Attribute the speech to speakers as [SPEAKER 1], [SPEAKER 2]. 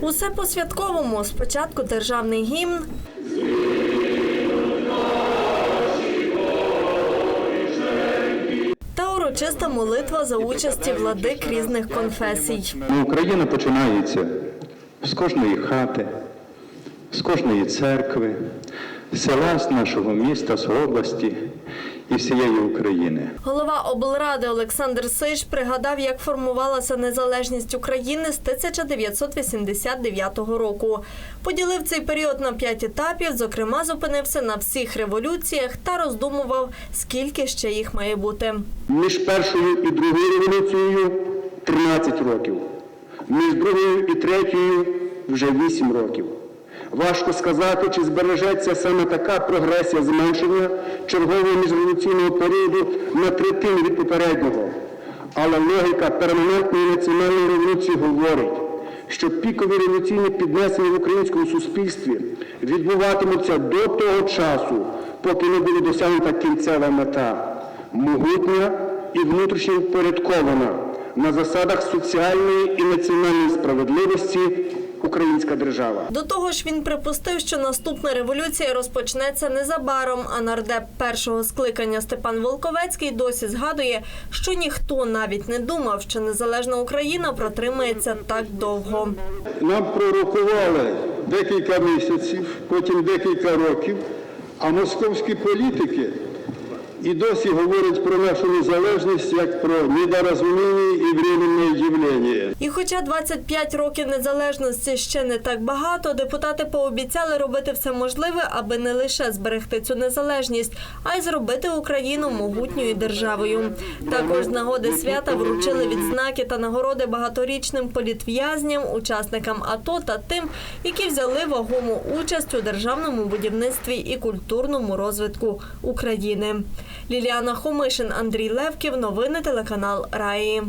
[SPEAKER 1] Усе по святковому. Спочатку державний гімн. Та урочиста молитва за участі владик різних конфесій.
[SPEAKER 2] Ну, Україна починається з кожної хати, з кожної церкви, з села, з нашого міста, з області і всієї України.
[SPEAKER 1] Голова облради Олександр Сиш пригадав, як формувалася незалежність України з 1989 року. Поділив цей період на п'ять етапів. Зокрема, зупинився на всіх революціях та роздумував, скільки ще їх має бути.
[SPEAKER 3] Між першою і другою революцією 13 років. Між другою і третьою вже 8 років. Важко сказати, чи збережеться саме така прогресія зменшення чергового міжреволюційного періоду на третину від попереднього. Але логіка перманентної національної революції говорить, що пікові революційні піднесення в українському суспільстві відбуватимуться до того часу, поки не буде досягнута кінцева мета могутня і внутрішньо впорядкована на засадах соціальної і національної справедливості українська держава.
[SPEAKER 1] До того ж, він припустив, що наступна революція розпочнеться незабаром. А нардеп першого скликання Степан Волковецький досі згадує, що ніхто навіть не думав, що незалежна Україна протримається так довго.
[SPEAKER 3] Нам пророкували декілька місяців, потім декілька років, а московські політики і досі говорять про нашу незалежність як про недорозуміння і временне явлення.
[SPEAKER 1] І хоча 25 років незалежності ще не так багато, депутати пообіцяли робити все можливе, аби не лише зберегти цю незалежність, а й зробити Україну могутньою державою. Також з нагоди свята вручили відзнаки та нагороди багаторічним політв'язням, учасникам АТО та тим, які взяли вагому участь у державному будівництві і культурному розвитку України. Ліліана Хомишин, Андрій Левків. Новини телеканал Раї.